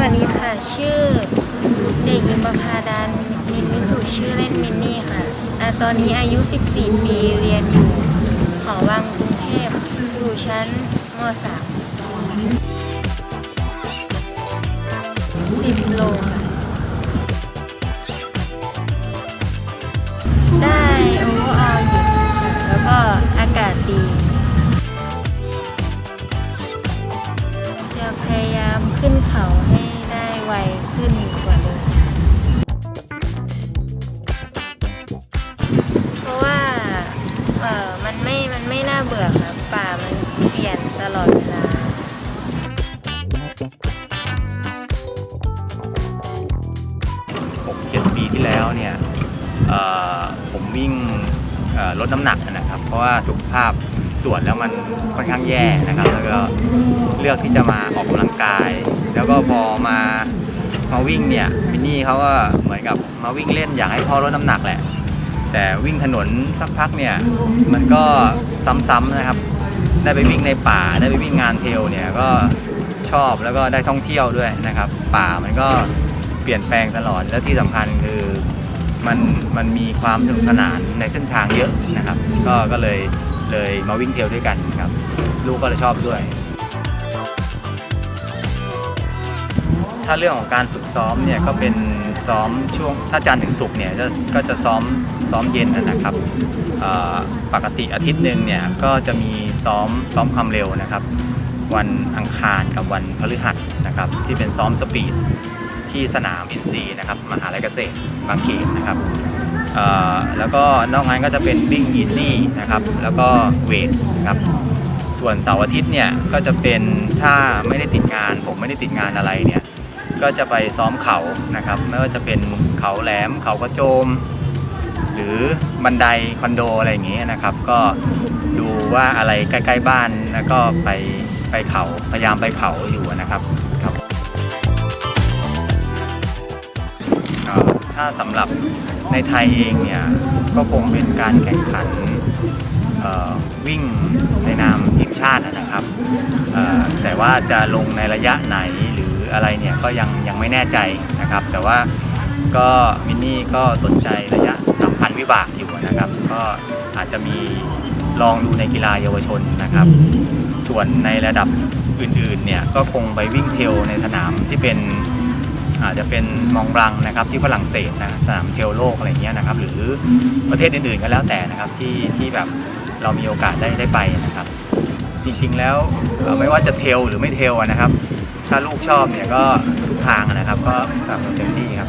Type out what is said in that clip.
วัสดีค่ะ ชื่อเด็กหญิงประภาดานนินวิสุชื่อเล่นมินนี่ค่ะอะตอนนี้อายุ 14 ปีเรียนอยู่หอวังกรุงเทพอยู่ชั้นม .3 10โลค่ะได้โอเวอร์ออลหญิงค่ะแล้วก็อากาศดีามขึ้นเขาให้ได้ไวขึ้นกว่าเดิมเพราะว่าเออมันไม่ มันไม่น่าเบื่อครับป่ามันเปลี่ยนตลอดเวลา6 7ปีที่แล้วเนี่ยเอ่อผมวิ่งเอ่อลดน้ำหนักนะครับ เพราะว่าสุขภาพตรวจแล้วมันค่อนข้างแย่นะครับ แล้วก็ เลือกที่จะมาออกกำลังกาย แล้วก็พอมามาวิ่งเนี่ยมินนี่เขาก็เหมือนกับมาวิ่งเล่นอยากให้พ่อลดน้ำหนักแหละ แต่วิ่งถนนสักพักเนี่ยมันก็ซ้ำๆนะครับ ได้ไปวิ่งในป่าได้ไปวิ่งงานเทลเนี่ยก็ชอบแล้วก็ได้ท่องเที่ยวด้วยนะครับ ป่ามันก็เปลี่ยนแปลงตลอดและที่สำคัญคือมันมันมีความสนุกสนานในเส้นทางเยอะนะครับ ก็ก็เลยเลยมาวิ่งเทรลด้วยกันครับ ลูกก็เลยชอบด้วย ถ้าเรื่องของการฝึกซ้อมเนี่ยก็เป็นซ้อมช่วงถ้าจันทร์ถึงศุกร์เนี่ยจะก็จะซ้อมซ้อมเย็นนะครับปกติอาทิตย์หนึ่งเนี่ยก็จะมีซ้อมซ้อมความเร็วนะครับ วันอังคารกับวันพฤหัสนะครับ ที่เป็นซ้อมสปีดที่สนามอินซีนะครับมหาลัยเกษตรบางเขนนะครับแล้วก็นอกนั้นก็จะเป็นวิ่งอีซี่นะครับแล้วก็เวทนะครับส่วนเสาร์อาทิตย์เนี่ยก็จะเป็นถ้าไม่ได้ติดงาน ผมไม่ได้ติดงานอะไรเนี่ย ก็จะไปซ้อมเขานะครับ ไม่ว่าจะเป็นเขาแหลมเขากระโจม หรือบันไดคอนโดอะไรอย่างเงี้ยนะครับ ก็ดูว่าอะไรใกล้ ๆ บ้านแล้วก็ไปไปเขาพยายามไปเขาอยู่นะครับครับถ้าสำหรับในไทยเองเนี่ยก็คงเป็นการแข่งขันวิ่งในนามทีมชาตินะครับ แต่ว่าจะลงในระยะไหน รืออะไรเนี่ยก็ยังยังไม่แน่ใจนะครับ แต่ว่าก็มินนี่ก็สนใจระยะ3,000วิบากอยู่นะครับ ก็อาจจะมีลองดูในกีฬาเยาวชนนะครับ ส่วนในระดับอื่นๆเนี่ยก็คงไปวิ่งเทลในสนามที่เป็นอาจจะเป็นมองบลังนะครับที่ฝรั่งเศสนะสนามเทลโลกอะไรเงี้ยนะครับ หรือประเทศอื่นๆก็แล้วแต่นะครับที่ที่แบบเรามีโอกาสได้ได้ไปนะครับ จริงๆแล้วไม่ว่าจะเทลหรือไม่เทลนะครับ ถ้าลูกชอบเนี่ยก็ทุกทางนะครับ ก็ทำเต็มที่ครับ